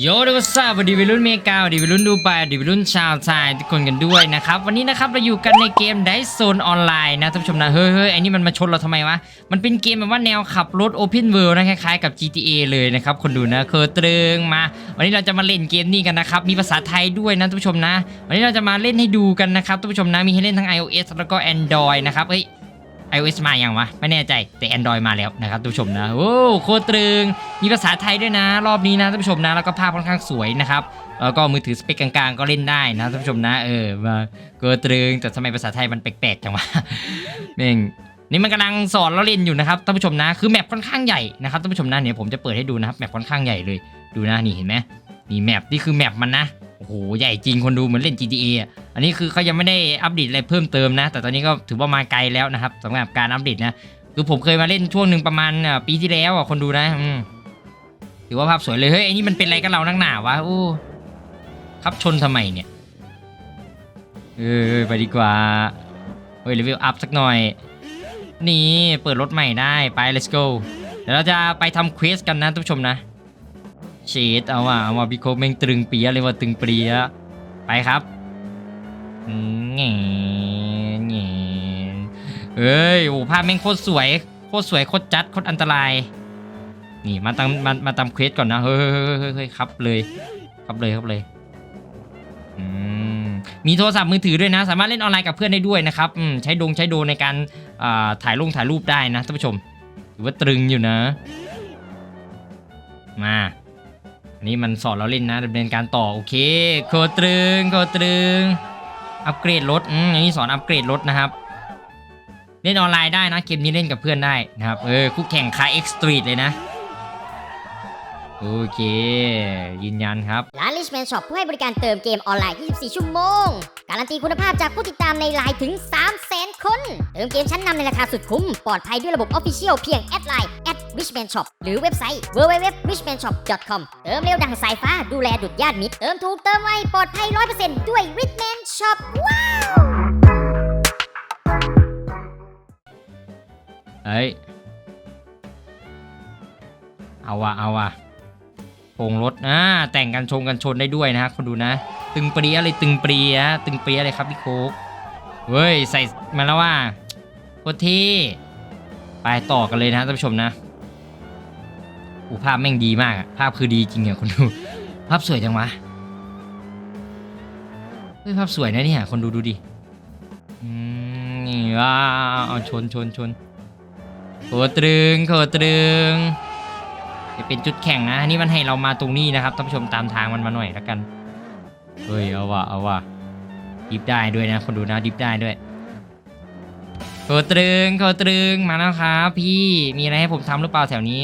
โยดูซาบดีวิรุ่นเมกาดีวิรุ่นดูไบดีวิรุ่นชาวไทยทุกคนกันด้วยนะครับ วันนี้นะครับเราอยู่กันในเกมไดโซนออนไลน์นะท่านผู้ชมนะ เฮ้ยเฮ้ยไอ้นี่มันมาชนเราทำไมวะ มันเป็นเกมแบบว่าแนวขับรถ Open World นะคล้ายๆกับ GTA เลยนะครับ คนดูนะ เคอตรึงมา วันนี้เราจะมาเล่นเกมนี้กันนะครับ มีภาษาไทยด้วยนะท่านผู้ชมนะ วันนี้เราจะมาเล่นให้ดูกันนะครับท่านผู้ชมนะมีให้เล่นทั้ง iOS แล้วก็ Android นะครับเฮ้ย iOS มาอย่างวะ ไม่แน่ใจแต่ Android มาแล้วนะครับท่านผู้ชมนะโอ้โคตรตรึง มีภาษาไทยด้วยนะ รอบนี้นะท่านผู้ชมนะ แล้วก็ภาพค่อนข้างสวยนะครับแล้วก็มือถือสเปคกลางๆ ก็เล่นได้นะท่านผู้ชมนะ เออมาโคตรตรึงแต่ทำไมภาษาไทยมันแปลกๆจังวะเม่งนี่มันกำลังสอนเราเล่นอยู่นะครับท่านผู้ชมนะ คือแมปค่อนข้างใหญ่นะครับท่านผู้ชมนะเดี๋ยวผมจะเปิดให้ดูนะครับแมปค่อนข้างใหญ่เลยดูนะนี่เห็นไหมนี่แมปนี่คือแมปมันนะ อ้โหใหญ่จริงคนดูเหมือนเล่น GTA อันนี้คือเขายังไม่ได้อัปเดตอะไรเพิ่มเติมนะ แต่ตอนนี้ก็ถือว่ามาไกลแล้วนะครับสำหรับการอัปเดตนะคือผมเคยมาเล่นช่วงหนึ่งประมาณปีที่แล้วอะคนดูนะอืถือว่าภาพสวยเลยเฮ้ยไอ้นี่มันเป็นอะไรกับเรานักหนาวะโอ้ขับชนทำไมเนี่ยเออไปดีกว่าเฮ้ยรีวิวอัพสักหน่อย นี่เปิดรถใหม่ได้ไป let's go เดี๋ยวเราจะไปทำเควสกันนะท่านผู้ชมนะ เชดเอาว่ะเอาว่ะพี่โคกแม่งตรึงเปียะเลยว่าตึงเปียไปครับแง่แง่เอ้ยโอ้ภาพแม่งโคตรสวยโคตรสวยโคตรจัดโคตรอันตราย นี่มาตามมามาตามเควสก่อนนะเฮ้ยเฮ้ยเฮ้ยครับเลยครับเลยครับเลยอืมมีโทรศัพท์มือถือด้วยนะ สามารถเล่นออนไลน์กับเพื่อนได้ด้วยนะครับอืมใช้ดงใช้โดในการถ่ายลงถ่ายรูปได้นะท่านผู้ชมถือว่าตรึงอยู่นะ มา นี่มันสอนเราเล่นนะดำเนินการต่อโอเคโคตรึงโคตรึง อัปเกรดรถอืมอันนี้สอนอัปเกรดรถนะครับ เล่นออนไลน์ได้นะเกมนี้เล่นกับเพื่อนได้นะครับเออคู่แข่งคาเอ็กซ์ตรีทเลยนะ โอเค ยืนยันครับ ร้าน Richman Shop ผู้ให้บริการเติมเกมออนไลน์ 24 ชั่วโมง การันตีคุณภาพจากผู้ติดตามในไลน์ถึง 300,000 คน เติมเกมชั้นนำในราคาสุดคุ้ม ปลอดภัยด้วยระบบ Official เพียงแอดไลน์ @richman shop หรือเว็บไซต์ www.richmanshop.com เติมเร็วดังสายฟ้าดูแลดุดญาติมิตร เติมถูกเติมไวปลอดภัย 100%ด้วย Richman Shop ว้าวเอ้ยเอาว่ะเอาว่ะ โปรงรถอ่าแต่งกันชงกันชนได้ด้วยนะฮะคนดูนะ ตึงปรียเลยตึงปรียตึงปรียเลยครับพี่โคกเว้ยใส่มาแล้วว่าโคตรที่ไปต่อกันเลยนะท่านผู้ชมนะอูภาพแม่งดีมากอะภาพคือดีจริงอะคนดูภาพสวยจังวะเฮ้ยภาพสวยนะเนี่ยคนดูดูดิอืมนี่ว้าวชนชนชนโคตรึงโคตรึง จะเป็นจุดแข่งนะอันนี่มันให้เรามาตรงนี้นะครับท่านผู้ชมตามทางมันมาหน่อยแล้วกันเฮ้ยเอาว่ะเอาว่ะดิฟได้ด้วยนะคนดูนะดิฟได้ด้วยโคตรึงโคตรึงมาแล้วครับพี่มีอะไรให้ผมทำหรือเปล่าแถวนี้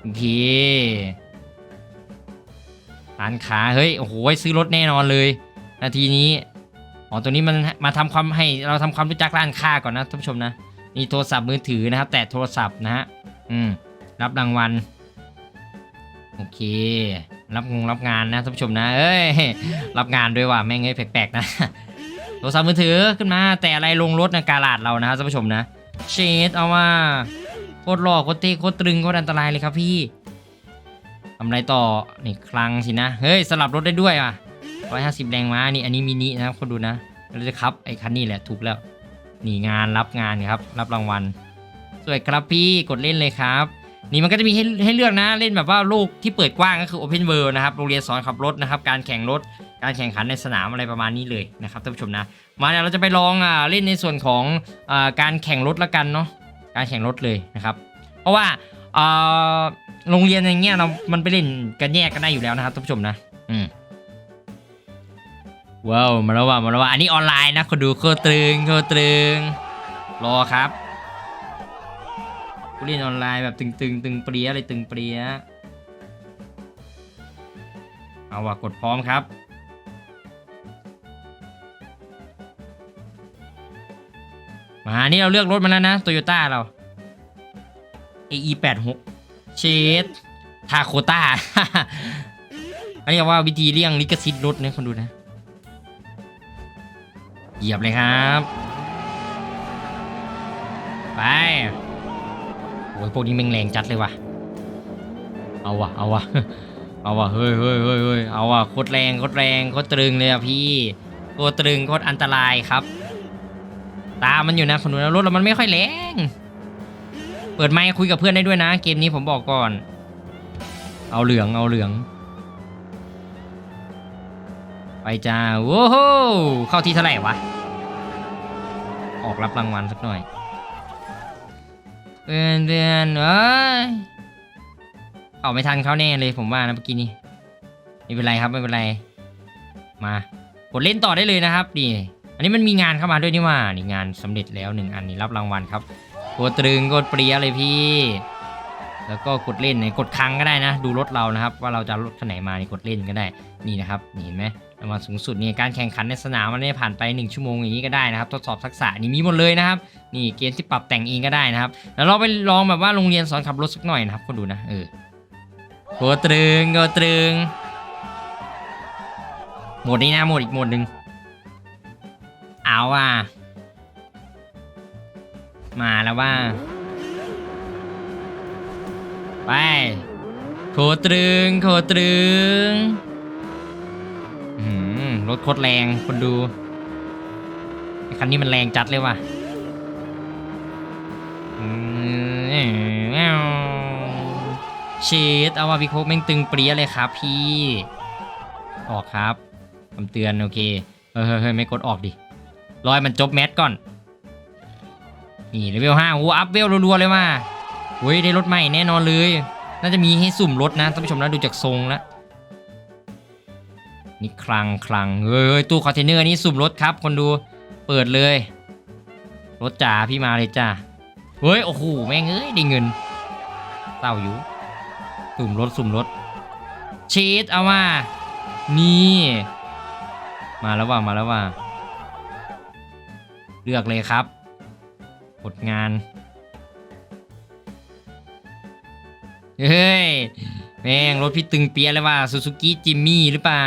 โอเคร้านค้าเฮ้ยโอ้โหซื้อรถแน่นอนเลย นาทีนี้อ๋อตัวนี้มันมาทำความให้เราทำความรู้จักร้านค้าก่อนนะท่านผู้ชมนะนี่โทรศัพท์มือถือนะครับ แต่โทรศัพท์นะฮะอืม รับรางวัล โอเค รับงงรับงานนะท่านผู้ชมนะ เอ้ย รับงานด้วยว่ะแม่งเอ้ยแปลกๆนะ โทรศัพท์มือถือขึ้นมา แต่อะไรลงรถในกาลาดเรานะท่านผู้ชมนะเชดเอาว่าโคตรหล่อโคตรเท่โคตรตรึงโคตรอันตรายเลยครับพี่ทำอะไรต่อ นี่คลังสินะ เฮ้ย สลับรถได้ด้วยว่ะร้อยห้าสิบแรงม้านี่อันนี้มินินะครับคนดูนะเราจะครับไอ้คันนี้แหละถูกแล้วนี่งานรับงานครับ รับรางวัล สวยครับพี่กดเล่นเลยครับ นี่มันก็จะมีให้ให้เลือกนะเล่นแบบว่าโลกที่เปิดกว้างก็คือ Open World นะครับโรงเรียนสอนขับรถนะครับการแข่งรถการแข่งขันในสนามอะไรประมาณนี้เลยนะครับท่านผู้ชมนะ มาเดี๋ยเราจะไปลองอ่าเล่นในส่วนของอาการแข่งรถละกันเนาะการแข่งรถเลยนะครับ เพราะว่าอ่าโรงเรียนอย่างเงี้ยเรา มันไปเล่นกันแยกกันได้อยู่แล้วนะครับท่านผู้ชมนะอืมว้าวมาแล้วว่ามาแล้วว่าอันนี้ออนไลน์นะคนดูโคตรตรึงโคตรตรึงรอครับ ผู้เล่นออนไลน์แบบตึงตึงตึงเปรี้ยเลยตึงเปรี้ยเอาว่ะกดพร้อมครับ มานี่เราเลือกรถมาแล้วนะโตโยต้าเรา AE 8 6 เชดทาโคต้า อันนี้ว่าวิธีเลี่ยงลิขสิทธิ์รถนะคนดูนะ เหยียบเลยครับ ไป อ้ยพวกนี้แม่งแรงจัดเลยว่ะ เอาว่ะ เอาว่ะ เอาว่ะ เฮ้ยเฮ้ยเฮ้ยเฮ้ยเอาว่ะ โคตรแรงโคตรแรงโคตรตรึงเลยอะพี่ โคตรตรึงโคตรอันตรายครับ ตามันอยู่นะคนดูนะรถเรามันไม่ค่อยแรง เปิดไมค์คุยกับเพื่อนได้ด้วยนะ เกมนี้ผมบอกก่อน เอาเหลือง เอาเหลือง ไปจ้าโว้โหเข้าที่เท่าไหร่วะ ออกรับรางวัลสักหน่อย เพื่อนเพื่อนเอ้ยออกไม่ทันเขาแน่เลยผมว่านะเมื่อกี้นี้ไม่เป็นไรครับไม่เป็นไร มากดเล่นต่อได้เลยนะครับนี่อันนี้มันมีงานเข้ามาด้วยนี่ว่านี่งานสำเร็จแล้วหนึ่งอันนี้รับรางวัลครับกดตรึงกดเปรียเลยพี่ แล้วก็กดเล่นเนี่ยกดครั้งก็ได้นะ ดูรถเรานะครับ ว่าเราจะรถคันไหนมานี่กดเล่นก็ได้นี่นะครับนี่เห็นไหมรางวัลสูงสุดนี่การแข่งขันในสนามมันได้ผ่านไป 1 ชั่วโมงอย่างนี้ก็ได้นะครับ ทดสอบทักษะนี่มีหมดเลยนะครับ นี่เกมที่ปรับแต่งเองก็ได้นะครับ แล้วเราไปลองแบบว่าโรงเรียนสอนขับรถสักหน่อยนะครับก็ดูนะเออโกตรึงโกตรึงหมดนี้นะหมดอีกหมดหนึ่งเอาว่ะมาแล้วว่า ไปโคตรึงโคตรึงอืมรถโคตรแรงคนดูคันนี้มันแรงจัดเลยว่ะเชดเอาว่าพี่โคกแม่งตึงเปรี้ยเลยครับพี่ ออกครับคำเตือนโอเคเฮ้ยเฮ้ยไม่กดออกดิรอยมันจบแมทก่อน นี่เลเวลห้าโอ้อัพเวลรัวๆเลยว่ะ เฮ้ยได้รถใหม่แน่นอนเลย น่าจะมีให้สุ่มรถนะท่านผู้ชมนะดูจากทรงแล้วนี่คลังคลังเฮ้ยตู้คอนเทนเนอร์นี่สุ่มรถครับ คนดูเปิดเลย รถจ๋าพี่มาเลยจ้าเฮ้ยโอ้โหแม่งเอ้ยได้เงินเต้าอยู่ สุ่มรถสุ่มรถชีสเอามานี่มาแล้วว่ามาแล้วว่า เลือกเลยครับกดงาน เฮ้ย แม่งรถพี่ตึงเปียเลยว่าซูซูกิจิมมี่หรือเปล่า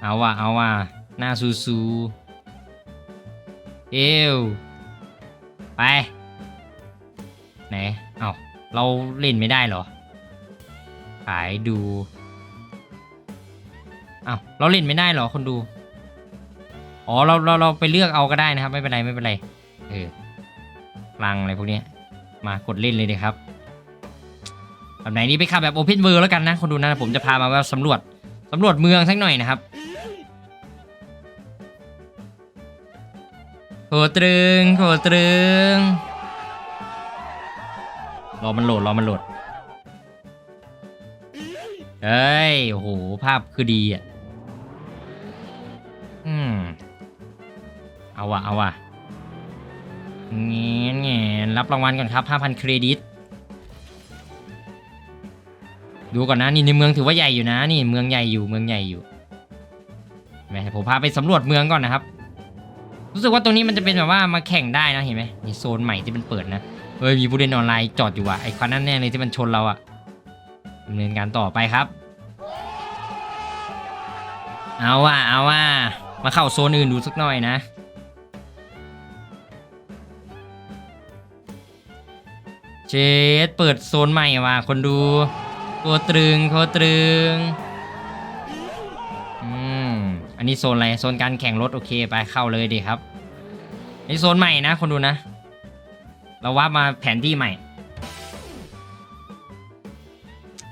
เอาว่ะเอาว่ะหน้าซูซู เอวไป ไหน เอาเราเล่นไม่ได้เหรอ ขายดูเอาเราเล่นไม่ได้เหรอคนดู อ๋อเราเราเราไปเลือกเอาก็ได้นะครับ ไม่เป็นไรไม่เป็นไร เออลังอะไรพวกนี้มากดเล่นเลยดีครับ แบบไหนนี้ไปขับแบบโอเพนเวิร์แล้วกันนะคนดูนะผมจะพามาสำรวจสำรวจเมืองสักหน่อยนะครับโคตรึงโคตรึงรอมันโหลดรอมันโหลดเฮ้ยโอ้โหภาพคือดีอะอืมเอาวะเอาวะเงี้ยเงี้ยรับรางวัลก่อนครับ 5,000 เครดิต ดูก่อนนะนี่ในเมืองถือว่าใหญ่อยู่นะ นี่เมืองใหญ่อยู่เมืองใหญ่อยู่เห็นไหมผมพาไปสำรวจเมืองก่อนนะครับ รู้สึกว่าตรงนี้มันจะเป็นแบบว่ามาแข่งได้นะเห็นไหมนี่โซนใหม่ที่มันเปิดนะเฮ้ยมีผู้เล่นออนไลน์จอดอยู่ว่ะไอ้คันนั้นแน่เลยที่มันชนเราอะดำเนินการต่อไปครับ เอาว่ะเอาว่ะมาเข้าโซนอื่นดูสักหน่อยนะเชดเปิดโซนใหม่ว่ะคนดู ตัวตรึงโคตรึงอืมอันนี้โซนอะไรโซนการแข่งรถโอเคไปเข้าเลยดีครับอันนี่โซนใหม่นะคนดูนะ เราว่ามาแผนที่ใหม่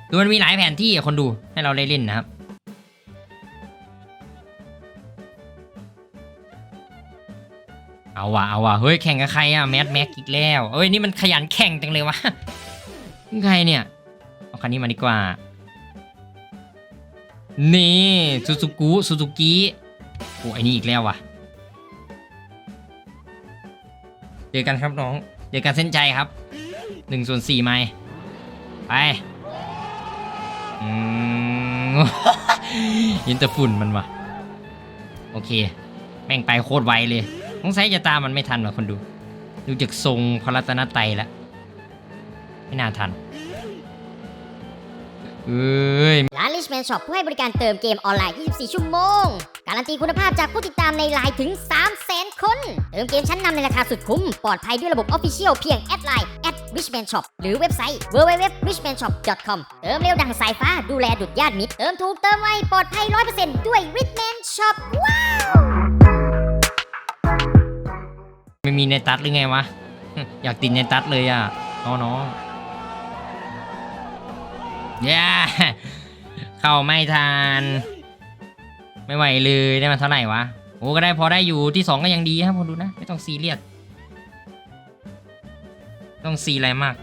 คือมันมีหลายแผนที่คนดูให้เราได้เล่นนะครับเอาว่ะเอาว่ะเฮ้ยแข่งกับใครอะแมทแม็กอีกแล้วเอ้ยนี่มันขยันแข่งจังเลยวะใครเนี่ย คันนี้มาดีกว่า นี่ซูซูกุซูซูกิโอ้ไอ้นี่อีกแล้วว่ะเจอกันครับน้องเจอกันเส้นใจครับหนึ่งส่วนสี่ไม้ไปอืมยินแต่ฝุ่นมันว่ะ โอเค แม่งไปโคตรไวเลยสงสัยจะตามมันไม่ทันว่ะคนดู ดูจากทรงพระรัตนตรัยแล้ว ไม่น่าทัน เอ้ย ร้าน Richman Shop ผู้ให้บริการเติมเกมออนไลน์ 24 ชั่วโมง การันตีคุณภาพจากผู้ติดตามในไลน์ถึง 3 0 0 0 0 0 คน เติมเกมชั้นนำในราคาสุดคุ้ม ปลอดภัยด้วยระบบ Official เพียงแอดไลน์ at Richman Shop หรือเว็บไซต์ www.richmanshop.com เติมเร็วดังสายฟ้าดูแลดุดญาติมิตร เติมถูกเติมไวปลอดภัย 100%ด้วย Richman Shop ว้าว ไม่มีในตัดหรือไงวะ อยากติดในตัดเลยอะน้องน้องๆ ย่าเข้าไม่ทัน ไม่ไหวเลยได้มาเท่าไหร่วะ โอ้ก็ได้พอได้อยู่ที่สองก็ยังดีครับคนดูนะ ไม่ต้องซีเรียส ต้องซีอะไรมาก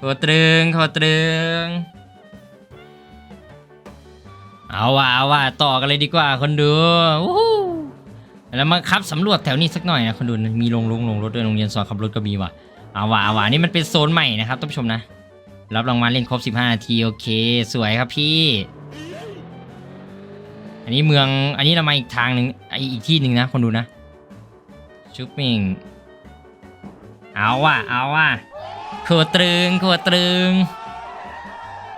ขอตรึงขอตรึง เอาว่ะเอาว่ะต่อกันเลยดีกว่าคนดูวู้แล้วมาขับสำรวจแถวนี้สักหน่อยนะคนดู มีโรงลงลงรถด้วยโรงเรียนสอนขับรถก็มีว่ะ เอาว่ะเอาว่ะนี่มันเป็นโซนใหม่นะครับท่านผู้ชมนะ รับรางวัลเล่นครบ 15 นาที โอเค สวยครับพี่ อันนี้เมืองอันนี้เรามาอีกทางหนึ่งออีกที่หนึ่งนะคนดูนะชุบมิงเอาว่ะเอาว่ะขวดตรึงขวดตรึง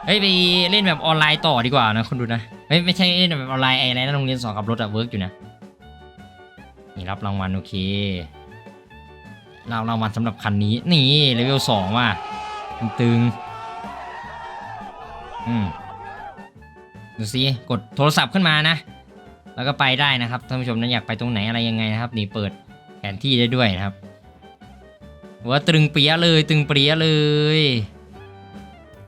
เฮ้ยไปเล่นแบบออนไลน์ต่อดีกว่านะคนดูนะเฮ้ยไม่ใช่เล่นแบบออนไลน์ไอ้อะไรนะโรงเรียนสอนขับรถอะเวิร์กอยู่นะนี่รับรางวัลโอเค รับรางวัลสำหรับคันนี้ นี่เลเวลสองว่ะตึงอืมดูสิกดโทรศัพท์ขึ้นมานะ แล้วก็ไปได้นะครับท่านผู้ชมนั้นอยากไปตรงไหนอะไรยังไงนะครับนี่เปิดแผนที่ได้ด้วยนะครับว่าตึงเปียเลยตึงเปียเลย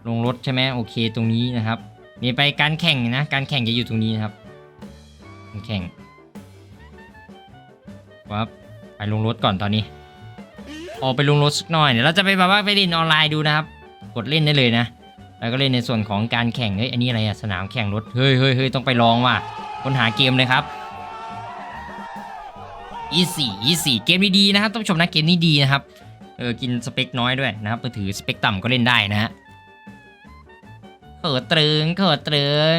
ลงรถใช่ไหมโอเคตรงนี้นะครับนี่ไปการแข่งนะการแข่งจะอยู่ตรงนี้นะครับการแข่งวับไปลงรถก่อนตอนนี้ ออกไปลงรถสักหน่อยเดี๋ยวเราจะไปแบบว่าไปเล่นออนไลน์ดูนะครับ กดเล่นได้เลยนะ แล้วก็เล่นในส่วนของการแข่งเฮ้ยอันนี้อะไรอะสนามแข่งรถเฮ้ยเฮ้ยเฮ้ยต้องไปลองว่ะค้นหาเกมเลยครับ easy easy เกมนี้ดีนะครับต้องชมนะเกมนี้ดีนะครับเออกินสเปคน้อยด้วยนะครับมือถือสเปคต่ำก็เล่นได้นะฮะเขิดตรึงเขิดตรึง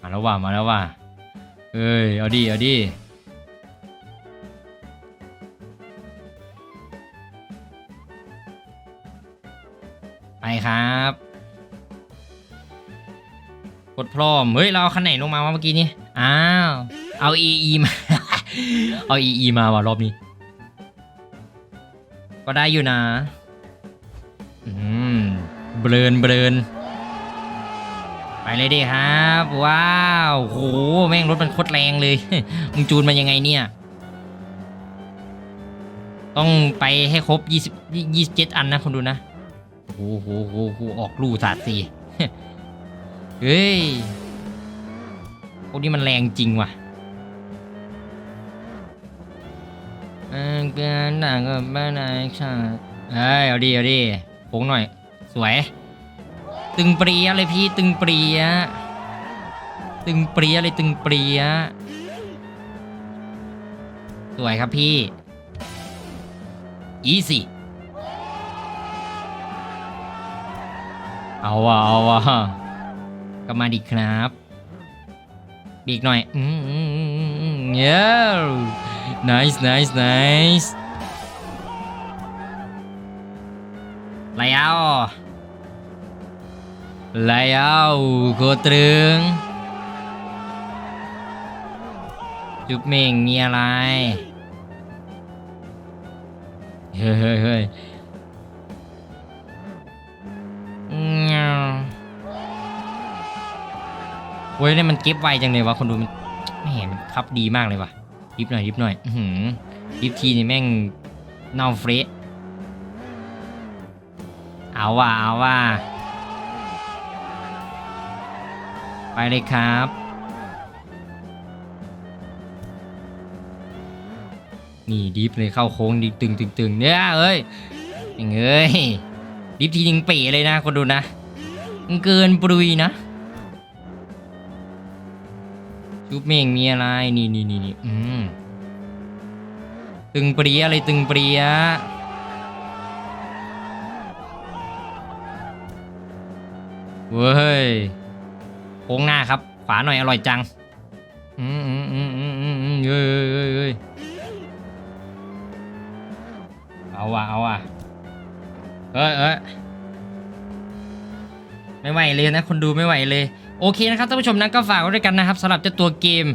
มาแล้วว่ะมาแล้วว่ะเอ้ยเอาดิเอาดิ ครับ กดพร้อม เฮ้ย เราเอาคันไหนลงมาวะเมื่อกี้นี้อ้าว เอา EE มา เอา EE มาว่ะรอบนี้ ก็ได้อยู่นะ อืม เบลนเบลนไปเลยดิครับ ว้าวโหแม่งรถมันโคตรแรงเลย มึงจูนมันยังไงเนี่ย ต้องไปให้ครบ 20 27 อันนะคนดูนะ โอ้โหโหโหออกลู่สาดสีเฮ้ยพวกนี้มันแรงจริงว่ะเออเกินหนังกับบ้านไหนค่เอ้ยเอาดิเอาดิโค้งหน่อย สวย ตึงเปรียเลยพี่ตึงเปรียตึงเปรียเลยตึงเปรียสวยครับพี่ อีสิ เอาว่ะเอาว่ะก็มาดิครับบีกหน่อยอืมอืมอืมอืมอืมเย้ nice nice nice ไล่เอาไล่เอาโคตรึงจุบเม่งมีอะไร เฮ้ยเฮ้ย เว้ยเนี่ยมันเก็บไวจังเลยวะคนดูมันไม่เห็นมันคับดีมากเลยวะดิฟหน่อยดิฟหน่อยอื้อหือดิฟทีนี่แม่งเน่าเฟรชเอาว่ะเอาว่ะไปเลยครับนี่ดิฟเลยเข้าโค้งดิฟตึงตึงตึงเนี่ยเอ้ยย่างเอ้ยดิฟทีนึงเป๋เลยนะคนดูนะมันเกินปรุยนะ ชุบเมงมีอะไรนี่นี่นี่นี่อืมตึงเปรียเลยตึงเปรียเว้ยโค้งหน้าครับ ขวาหน่อยอร่อยจัง อืมอืมอืมอืมอืมอืมเฮ้ยเฮ้ยเฮ้ยเอาว่ะเอาว่ะเอ้ยเอ้ย ไม่ไหวเลยนะคนดูไม่ไหวเลย โอเคนะครับท่านผู้ชมนะก็ฝากไว้ด้วยกันนะครับสำหรับเจ้าตัวเกม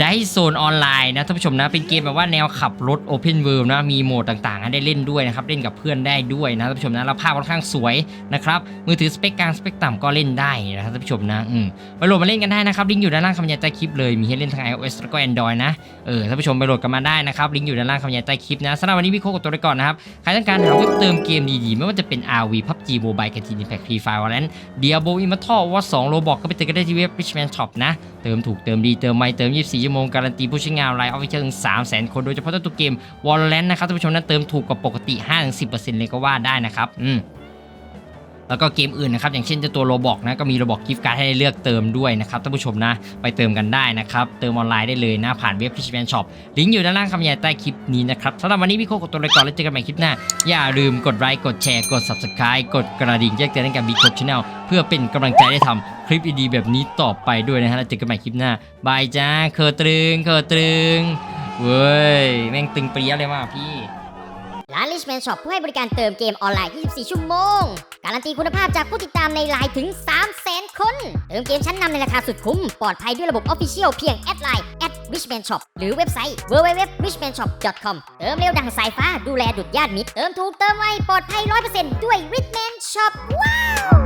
ไดโซนออนไลน์นะท่านผู้ชมนะเป็นเกมแบบว่าแนวขับรถ Open World นะมีโหมดต่างๆให้ได้เล่นด้วยนะครับเล่นกับเพื่อนได้ด้วยนะท่านผู้ชมนะแล้วภาพค่อนข้างสวยนะครับมือถือสเปคกลางสเปคต่ำก็เล่นได้นะครับท่านผู้ชมนะอืมไปโหลดมาเล่นกันได้นะครับลิงก์อยู่ด้านล่างคำบรรยายใต้คลิปเลยมีให้เล่นทั้ง iOS แล้วก็ Android นะเออท่านผู้ชมไปโหลดกันมาได้นะครับลิงก์อยู่ด้านล่างคำบรรยายใต้คลิปนะสำหรับวันนี้พี่โคกกับตัวไปก่อนนะครับใครต้องการหาเว็บเติมเกมดีๆไม่ว่าจะเป็น RV PUBG Mobile กับ Team Impact Free Fire Valorant Diablo Immortal ว่า2 Roblox ก็ไปเติมกันได้ที่เว็บ Richman Shop นะเติมถูกเติมดีเติมไม่เติม24ชั่วโมงการันตีผู้ใช้งานไลน์ออฟฟิเชียลถึง 300,000 คน โดยเฉพาะตัวเกม Valorant นะครับท่านผู้ชมนั้นเติมถูกกว่าปกติ 5-10%เลยก็ว่าได้นะครับอืม แล้วก็เกมอื่นนะครับอย่างเช่นเจ้าตัวโรบอกนะก็มีโรบอกกิฟต์การ์ดให้ได้เลือกเติมด้วยนะครับท่านผู้ชมนะไปเติมกันได้นะครับเติมออนไลน์ได้เลยนะผ่านเว็บ Richman Shop ลิงก์อยู่ด้านล่างคำบรรยายใต้คลิปนี้นะครับสำหรับวันนี้พี่โคกกับตัวไปก่อนแล้วเจอกันใหม่คลิปหน้า อย่าลืมกดไลค์กดแชร์กด Subscribe กดกระดิ่งแจ้งเตือนให้กับบิ๊กคชแนลเพื่อเป็นกำลังใจได้ทำคลิปดีๆแบบนี้ต่อไปด้วยนะฮะแล้วเจอกันใหม่คลิปหน้าบายจ้าเคอตรึงเคอตรึงเว้ยแม่งตึงเปรี้ยเลยว่ะพี่ ร้าน Richman Shop ผู้ให้บริการเติมเกมออนไลน์ 24 ชั่วโมง การันตีคุณภาพจากผู้ติดตามในไลน์ถึง 300,000 คน เติมเกมชั้นนำในราคาสุดคุ้ม ปลอดภัยด้วยระบบ Official เพียงแอดไลน์ @richman shop หรือเว็บไซต์ www.richmanshop.com เติมเร็วดังสายฟ้าดูแลดุดญาติมิตร เติมถูกเติมไวปลอดภัย 100%ด้วย Richman Shop ว้าว